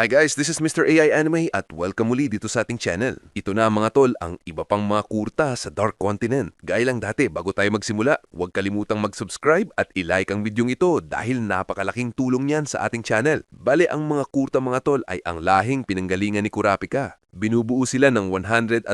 Hi guys, this is Mr. AI Anime at welcome muli dito sa ating channel. Ito na mga tol ang iba pang mga kurta sa Dark Continent. Gaya lang dati, bago tayo magsimula, huwag kalimutang mag-subscribe at i-like ang videong ito dahil napakalaking tulong niyan sa ating channel. Bale, ang mga kurta mga tol ay ang lahing pinanggalingan ni Kurapika. Binubuo sila ng 128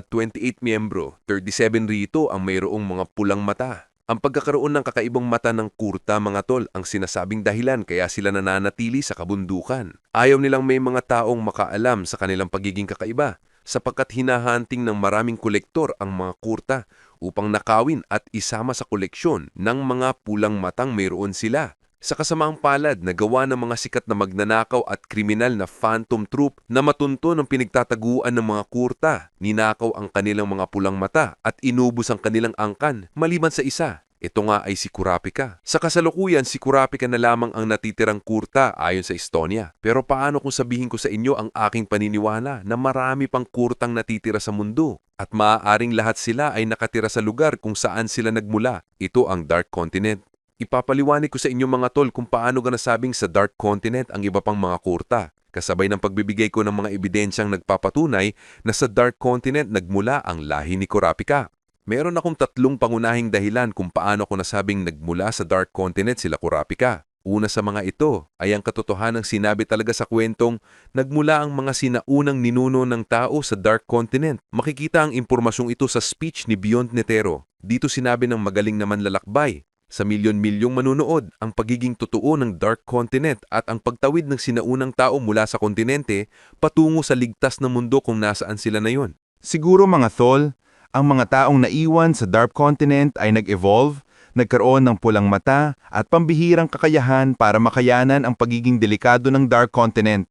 miyembro, 37 rito ang mayroong mga pulang mata. Ang pagkakaroon ng kakaibang mata ng kurta mga tol ang sinasabing dahilan kaya sila nananatili sa kabundukan. Ayaw nilang may mga taong makaalam sa kanilang pagiging kakaiba sapagkat hinahanting ng maraming kolektor ang mga kurta upang nakawin at isama sa koleksyon ng mga pulang matang mayroon sila. Sa kasamaang palad, nagawa ng mga sikat na magnanakaw at kriminal na phantom troop na matunto ng pinagtataguan ng mga kurta. Ninakaw ang kanilang mga pulang mata at inubos ang kanilang angkan maliban sa isa. Ito nga ay si Kurapika. Sa kasalukuyan, si Kurapika na lamang ang natitirang kurta ayon sa Estonia. Pero paano kung sabihin ko sa inyo ang aking paniniwala na marami pang kurtang natitira sa mundo? At maaaring lahat sila ay nakatira sa lugar kung saan sila nagmula. Ito ang Dark Continent. Ipapaliwanag ko sa inyo mga tol kung paano ga nasabing sa Dark Continent ang iba pang mga kurta. Kasabay ng pagbibigay ko ng mga ebidensyang nagpapatunay na sa Dark Continent nagmula ang lahi ni Kurapika. Meron akong tatlong pangunahing dahilan kung paano ko nasabing nagmula sa Dark Continent sila Kurapika. Una sa mga ito ay ang katotohanang sinabi talaga sa kwentong nagmula ang mga sinaunang ninuno ng tao sa Dark Continent. Makikita ang impormasyong ito sa speech ni Beyond Netero. Dito sinabi ng magaling naman lalakbay sa milyon-milyong manunood ang pagiging totoo ng Dark Continent at ang pagtawid ng sinaunang tao mula sa kontinente patungo sa ligtas na mundo kung nasaan sila na yon. Siguro mga thol, ang mga taong naiwan sa Dark Continent ay nag-evolve, nagkaroon ng pulang mata at pambihirang kakayahan para makayanan ang pagiging delikado ng Dark Continent.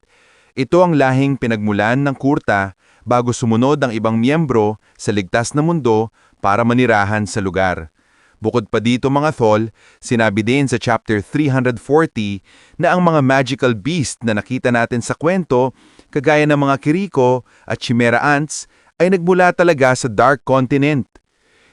Ito ang lahing pinagmulan ng kurta bago sumunod ang ibang miyembro sa ligtas na mundo para manirahan sa lugar. Bukod pa dito mga thol, sinabi din sa chapter 340 na ang mga magical beast na nakita natin sa kwento, kagaya ng mga kiriko at chimera ants, ay nagmula talaga sa Dark Continent.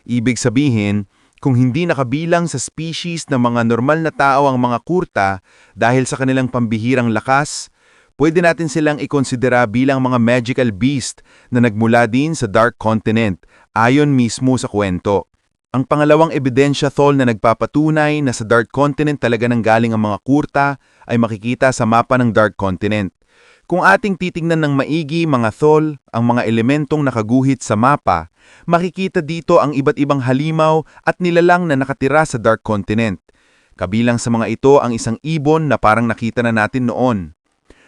Ibig sabihin, kung hindi nakabilang sa species ng mga normal na tao ang mga kurta dahil sa kanilang pambihirang lakas, pwede natin silang ikonsidera bilang mga magical beast na nagmula din sa Dark Continent ayon mismo sa kwento. Ang pangalawang ebidensya thol na nagpapatunay na sa Dark Continent talaga nang galing ang mga kurta ay makikita sa mapa ng Dark Continent. Kung ating titingnan ng maigi mga thol, ang mga elementong nakaguhit sa mapa, makikita dito ang iba't ibang halimaw at nilalang na nakatira sa Dark Continent. Kabilang sa mga ito ang isang ibon na parang nakita na natin noon.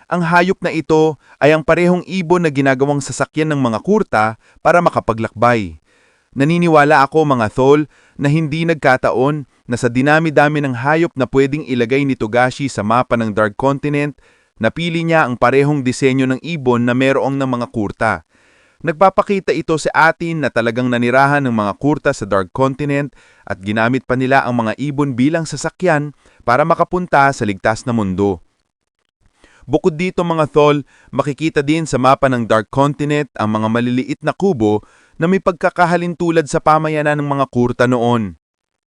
Ang hayop na ito ay ang parehong ibon na ginagawang sasakyan ng mga kurta para makapaglakbay. Naniniwala ako mga thol na hindi nagkataon na sa dinami-dami ng hayop na pwedeng ilagay ni Togashi sa mapa ng Dark Continent, napili niya ang parehong disenyo ng ibon na merong ng mga kurta. Nagpapakita ito sa atin na talagang nanirahan ng mga kurta sa Dark Continent at ginamit pa nila ang mga ibon bilang sasakyan para makapunta sa ligtas na mundo. Bukod dito mga thol, makikita din sa mapa ng Dark Continent ang mga maliliit na kubo na may pagkakahalintulad sa pamayanan ng mga kurta noon.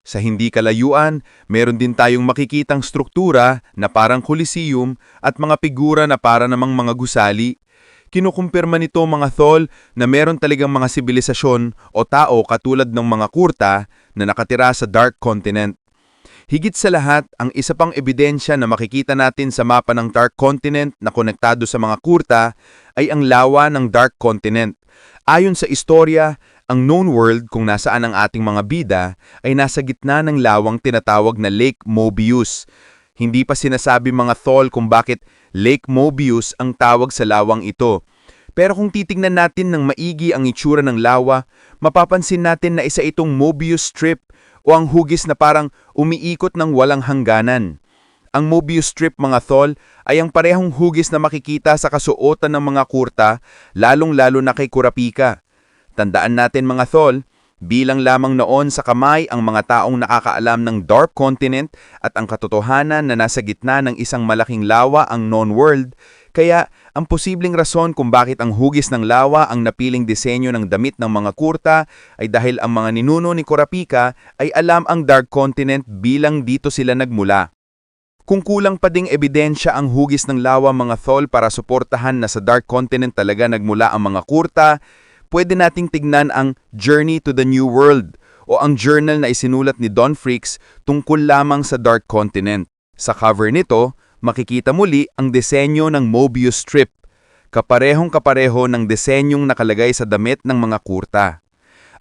Sa hindi kalayuan, meron din tayong makikitang struktura na parang kolisium at mga figura na para namang mga gusali. Kinukumpirma nito mga thol na meron talagang mga sibilisasyon o tao katulad ng mga kurta na nakatira sa Dark Continent. Higit sa lahat, ang isa pang ebidensya na makikita natin sa mapa ng Dark Continent na konektado sa mga kurta ay ang lawa ng Dark Continent. Ayon sa istorya, ang known world kung nasaan ang ating mga bida ay nasa gitna ng lawang tinatawag na Lake Mobius. Hindi pa sinasabi mga thol kung bakit Lake Mobius ang tawag sa lawang ito. Pero kung titingnan natin ng maigi ang itsura ng lawa, mapapansin natin na isa itong Mobius Strip o ang hugis na parang umiikot ng walang hangganan. Ang Mobius Strip mga thol ay ang parehong hugis na makikita sa kasuotan ng mga kurta, lalong-lalo na kay Kurapika. Tandaan natin mga thol, bilang lamang noon sa kamay ang mga taong nakakaalam ng Dark Continent at ang katotohanan na nasa gitna ng isang malaking lawa ang non-world, kaya ang posibleng rason kung bakit ang hugis ng lawa ang napiling disenyo ng damit ng mga kurta ay dahil ang mga ninuno ni Kurapika ay alam ang Dark Continent bilang dito sila nagmula. Kung kulang pa ding ebidensya ang hugis ng lawa mga thol para suportahan na sa Dark Continent talaga nagmula ang mga kurta, pwede nating tignan ang Journey to the New World o ang journal na isinulat ni Don Freaks tungkol lamang sa Dark Continent. Sa cover nito, makikita muli ang disenyo ng Mobius Strip, kaparehong kapareho ng disenyong nakalagay sa damit ng mga kurta.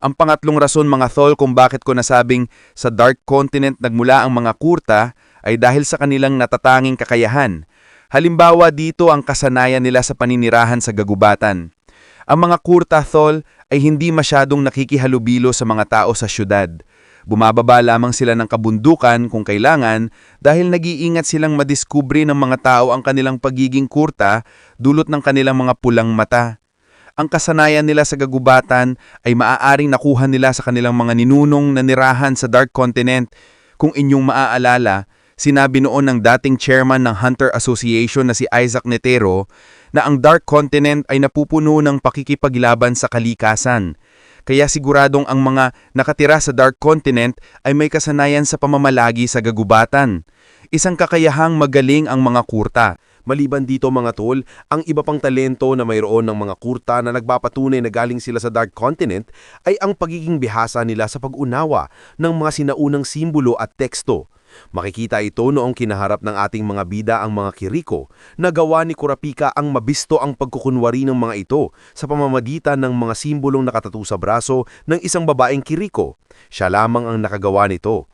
Ang pangatlong rason mga thol kung bakit ko nasabing sa Dark Continent nagmula ang mga kurta ay dahil sa kanilang natatanging kakayahan. Halimbawa dito ang kasanayan nila sa paninirahan sa gagubatan. Ang mga kurta thol ay hindi masyadong nakikihalubilo sa mga tao sa syudad. Bumababa lamang sila ng kabundukan kung kailangan dahil nag-iingat silang madiskubre ng mga tao ang kanilang pagiging kurta dulot ng kanilang mga pulang mata. Ang kasanayan nila sa gagubatan ay maaaring nakuha nila sa kanilang mga ninunong na nirahan sa Dark Continent. Kung inyong maaalala, sinabi noon ng dating chairman ng Hunter Association na si Isaac Netero na ang Dark Continent ay napupuno ng pakikipaglaban sa kalikasan. Kaya siguradong ang mga nakatira sa Dark Continent ay may kasanayan sa pamamalagi sa gagubatan. Isang kakayahang magaling ang mga kurta. Maliban dito mga tol, ang iba pang talento na mayroon ng mga kurta na nagpapatunay na galing sila sa Dark Continent ay ang pagiging bihasa nila sa pag-unawa ng mga sinaunang simbolo at teksto. Makikita ito noong kinaharap ng ating mga bida ang mga kiriko na gawa ni Kurapika ang mabisto ang pagkukunwari ng mga ito sa pamamagitan ng mga simbolong nakatatu sa braso ng isang babaeng kiriko. Siya lamang ang nakagawa nito.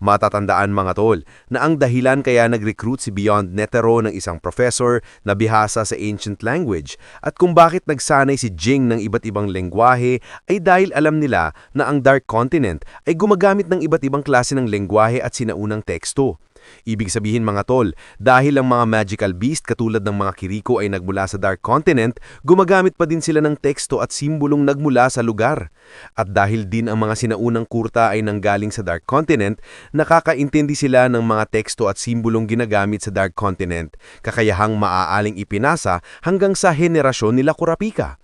Matatandaan mga tol na ang dahilan kaya nag-recruit si Beyond Netero ng isang professor na bihasa sa ancient language at kung bakit nagsanay si Jing ng iba't ibang lengguwahe ay dahil alam nila na ang Dark Continent ay gumagamit ng iba't ibang klase ng lengguwahe at sinaunang teksto. Ibig sabihin mga tol, dahil ang mga magical beast katulad ng mga kiriko ay nagmula sa Dark Continent, gumagamit pa din sila ng teksto at simbolong nagmula sa lugar. At dahil din ang mga sinaunang kurta ay nanggaling sa Dark Continent, nakakaintindi sila ng mga teksto at simbolong ginagamit sa Dark Continent, kakayahang maaaling ipinasa hanggang sa henerasyon nila Kurapika.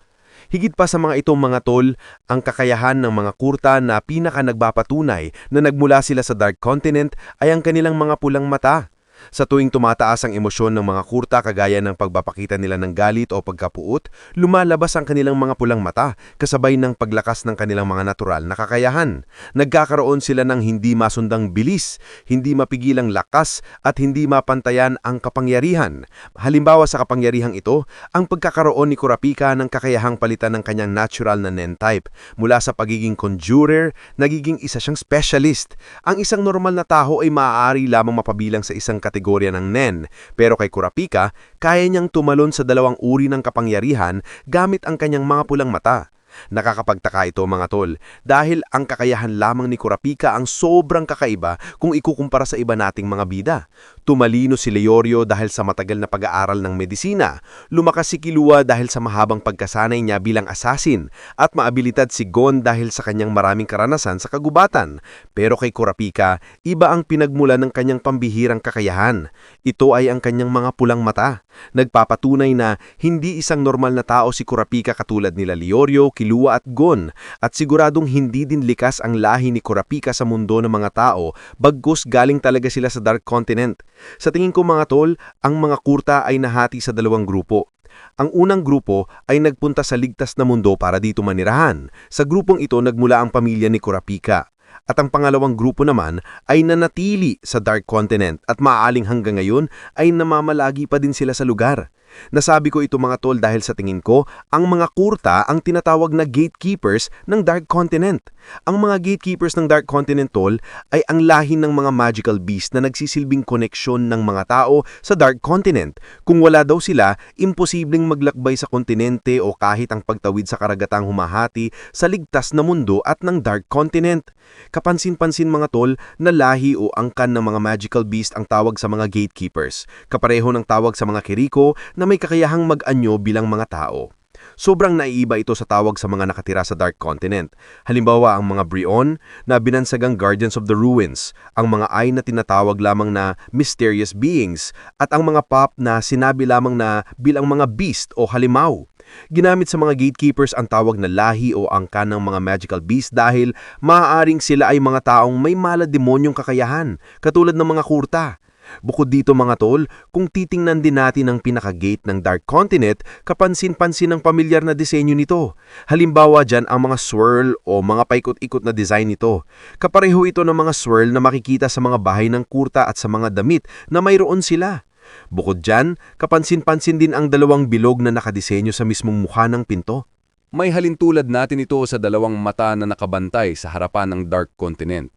Higit pa sa mga itong mga tol, ang kakayahan ng mga kurta na pinaka nagpapatunay na nagmula sila sa Dark Continent ay ang kanilang mga pulang mata. Sa tuwing tumataas ang emosyon ng mga kurta kagaya ng pagpapakita nila ng galit o pagkapuot, lumalabas ang kanilang mga pulang mata kasabay ng paglakas ng kanilang mga natural na kakayahan. Nagkakaroon sila ng hindi masundang bilis, hindi mapigilang lakas at hindi mapantayan ang kapangyarihan. Halimbawa sa kapangyarihang ito, ang pagkakaroon ni Kurapika ng kakayahang palitan ng kanyang natural na Nen type. Mula sa pagiging conjurer, nagiging isa siyang specialist. Ang isang normal na tao ay maaari lamang mapabilang sa isang kategorya ng Nen, pero kay Kurapika, kaya niyang tumalon sa dalawang uri ng kapangyarihan gamit ang kanyang mga pulang mata. Nakakapagtaka ito mga tol dahil ang kakayahan lamang ni Kurapika ang sobrang kakaiba kung ikukumpara sa iba nating mga bida. Tumalino si Leorio dahil sa matagal na pag-aaral ng medisina, lumakas si Kilua dahil sa mahabang pagkasanay niya bilang asasin, at maabilidad si Gon dahil sa kanyang maraming karanasan sa kagubatan. Pero kay Kurapika, iba ang pinagmula ng kanyang pambihirang kakayahan. Ito ay ang kanyang mga pulang mata. Nagpapatunay na hindi isang normal na tao si Kurapika katulad nila Leorio, Kilua at Gon, at siguradong hindi din likas ang lahi ni Kurapika sa mundo ng mga tao, bagkus galing talaga sila sa Dark Continent. Sa tingin ko mga tol, ang mga kurta ay nahati sa dalawang grupo. Ang unang grupo ay nagpunta sa ligtas na mundo para dito manirahan. Sa grupong ito nagmula ang pamilya ni Kurapika. At ang pangalawang grupo naman ay nanatili sa Dark Continent at maaaling hanggang ngayon ay namamalagi pa din sila sa lugar. Nasabi ko ito mga tol dahil sa tingin ko, ang mga kurta ang tinatawag na gatekeepers ng Dark Continent. Ang mga gatekeepers ng Dark Continent tol ay ang lahi ng mga magical beast na nagsisilbing koneksyon ng mga tao sa Dark Continent. Kung wala daw sila, imposibleng maglakbay sa kontinente o kahit ang pagtawid sa karagatang humahati sa ligtas na mundo at ng Dark Continent. Kapansin-pansin mga tol na lahi o angkan ng mga magical beast ang tawag sa mga gatekeepers. Kapareho ng tawag sa mga kiriko na may kakayahang mag-anyo bilang mga tao. Sobrang naiiba ito sa tawag sa mga nakatira sa Dark Continent. Halimbawa ang mga Brion na binansagang Guardians of the Ruins, ang mga Ai na tinatawag lamang na Mysterious Beings, at ang mga Pop na sinabi lamang na bilang mga Beast o Halimaw. Ginamit sa mga gatekeepers ang tawag na lahi o angkan ng mga magical beast dahil maaaring sila ay mga taong may malademonyong kakayahan, katulad ng mga kurta. Bukod dito mga tol, kung titingnan din natin ang pinaka-gate ng Dark Continent, kapansin-pansin ang pamilyar na disenyo nito. Halimbawa dyan ang mga swirl o mga paikot-ikot na design nito. Kapareho ito ng mga swirl na makikita sa mga bahay ng kurta at sa mga damit na mayroon sila. Bukod dyan, kapansin-pansin din ang dalawang bilog na nakadisenyo sa mismong mukha ng pinto. May halintulad natin ito sa dalawang mata na nakabantay sa harapan ng Dark Continent.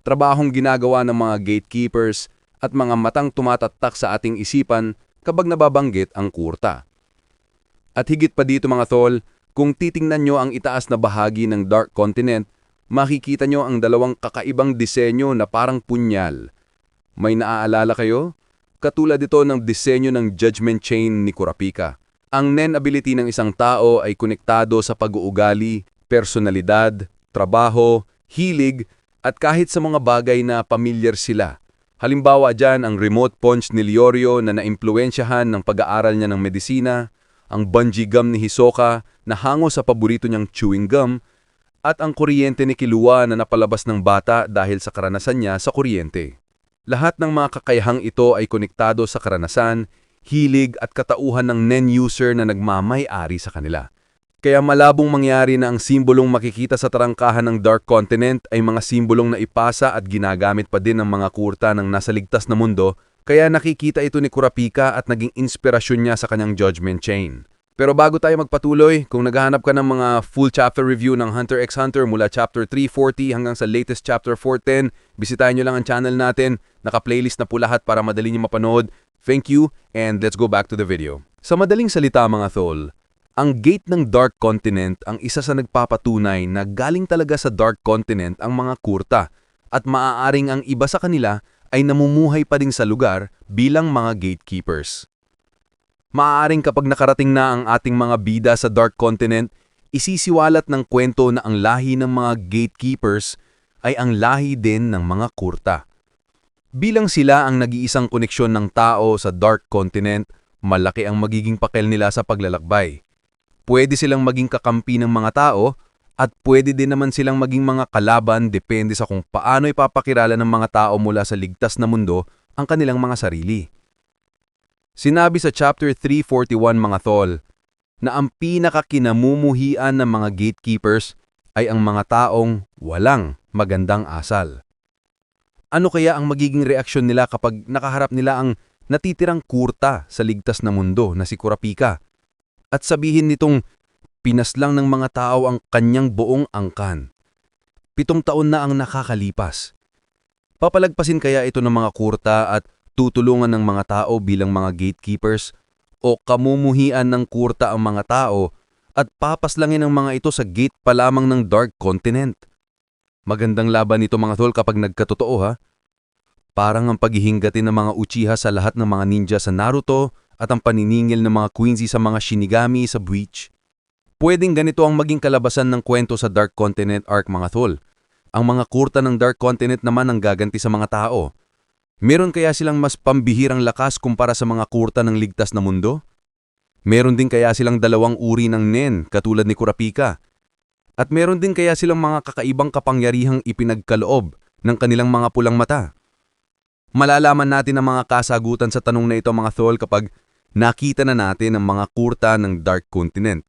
Trabahong ginagawa ng mga gatekeepers at mga matang tumatatak sa ating isipan kapag nababanggit ang kurta. At higit pa dito mga tol, kung titingnan nyo ang itaas na bahagi ng Dark Continent, makikita nyo ang dalawang kakaibang disenyo na parang punyal. May naaalala kayo? Katulad ito ng disenyo ng Judgment Chain ni Kurapika. Ang Nen ability ng isang tao ay konektado sa pag-uugali, personalidad, trabaho, hilig, at kahit sa mga bagay na pamilyar sila. Halimbawa dyan ang remote punch ni Liorio na naimpluensyahan ng pag-aaral niya ng medisina, ang bungee gum ni Hisoka na hango sa paborito niyang chewing gum, at ang kuryente ni Kilua na napalabas ng bata dahil sa karanasan niya sa kuryente. Lahat ng mga kakayahang ito ay konektado sa karanasan, hilig at katauhan ng NEN user na nagmamay-ari sa kanila. Kaya malabong mangyari na ang simbolong makikita sa tarangkahan ng Dark Continent ay mga simbolong na ipasa at ginagamit pa din ng mga kurta ng nasa ligtas na mundo, kaya nakikita ito ni Kurapika at naging inspirasyon niya sa kanyang Judgment Chain. Pero bago tayo magpatuloy, kung naghahanap ka ng mga full chapter review ng Hunter x Hunter mula chapter 340 hanggang sa latest chapter 410, bisitahin nyo lang ang channel natin. Naka-playlist na po lahat para madali nyo mapanood. Thank you, and let's go back to the video. Sa madaling salita mga tol, ang gate ng Dark Continent ang isa sa nagpapatunay na galing talaga sa Dark Continent ang mga kurta at maaaring ang iba sa kanila ay namumuhay pa din sa lugar bilang mga gatekeepers. Maaaring kapag nakarating na ang ating mga bida sa Dark Continent, isisiwalat ng kwento na ang lahi ng mga gatekeepers ay ang lahi din ng mga kurta. Bilang sila ang nag-iisang koneksyon ng tao sa Dark Continent, malaki ang magiging pakel nila sa paglalakbay. Pwede silang maging kakampi ng mga tao at pwede din naman silang maging mga kalaban depende sa kung paano ipapakilala ng mga tao mula sa ligtas na mundo ang kanilang mga sarili. Sinabi sa chapter 341 mga tol, na ang pinakakinamumuhian ng mga gatekeepers ay ang mga taong walang magandang asal. Ano kaya ang magiging reaksyon nila kapag nakaharap nila ang natitirang kurta sa ligtas na mundo na si Kurapika? At sabihin nitong pinaslang ng mga tao ang kanyang buong angkan. Pitong taon na ang nakakalipas. Papalagpasin kaya ito ng mga kurta at tutulungan ng mga tao bilang mga gatekeepers o kamumuhian ng kurta ang mga tao at papaslangin ang mga ito sa gate pa lamang ng Dark Continent. Magandang laban ito mga tol kapag nagkatotoo ha. Parang ang paghihinggatin ng mga Uchiha sa lahat ng mga ninja sa Naruto at ang paniningil ng mga Quincy sa mga Shinigami sa Bleach. Pwedeng ganito ang maging kalabasan ng kwento sa Dark Continent arc mga tol. Ang mga kurta ng Dark Continent naman ang gaganti sa mga tao. Meron kaya silang mas pambihirang lakas kumpara sa mga kurta ng ligtas na mundo? Meron din kaya silang dalawang uri ng nen katulad ni Kurapika? At meron din kaya silang mga kakaibang kapangyarihang ipinagkaloob ng kanilang mga pulang mata? Malalaman natin ang mga kasagutan sa tanong na ito mga thol kapag nakita na natin ang mga kurta ng Dark Continent.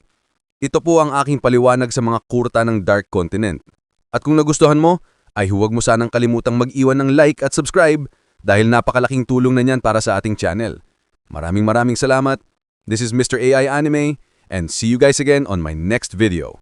Ito po ang aking paliwanag sa mga kurta ng Dark Continent. At kung nagustuhan mo, ay huwag mo sanang kalimutang mag-iwan ng like at subscribe dahil napakalaking tulong na niyan para sa ating channel. Maraming maraming salamat. This is Mr. AI Anime and see you guys again on my next video.